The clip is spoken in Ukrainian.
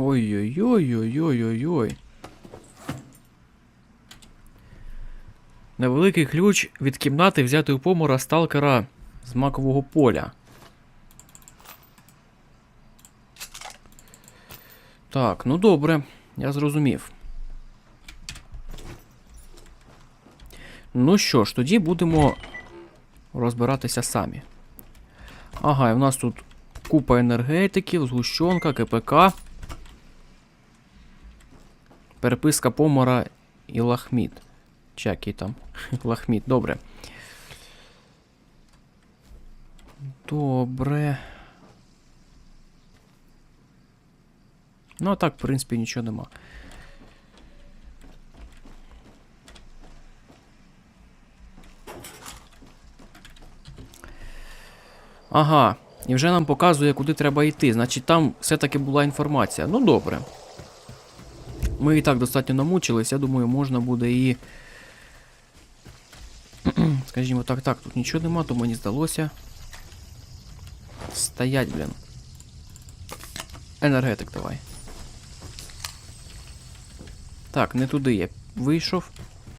Ой-ой-ой-ой-ой-ой-ой. Невеликий ключ від кімнати взятий у помора сталкера з макового поля. Так, ну добре, я зрозумів. Ну що ж, тоді будемо розбиратися самі. Ага, і в нас тут купа енергетиків, згущенка, КПК. Переписка помора і лахміт. Чи там? Лахміт, добре. Добре. Ну, а так, в принципі, нічого нема. Ага, і вже нам показує, куди треба йти. Значить, там все-таки була інформація. Ну добре. Ми і так достатньо намучились, я думаю, можна буде і. Скажімо так, так, тут нічого нема, то мені здалося. Стоять, блін. Енергетик давай. Так, не туди я вийшов.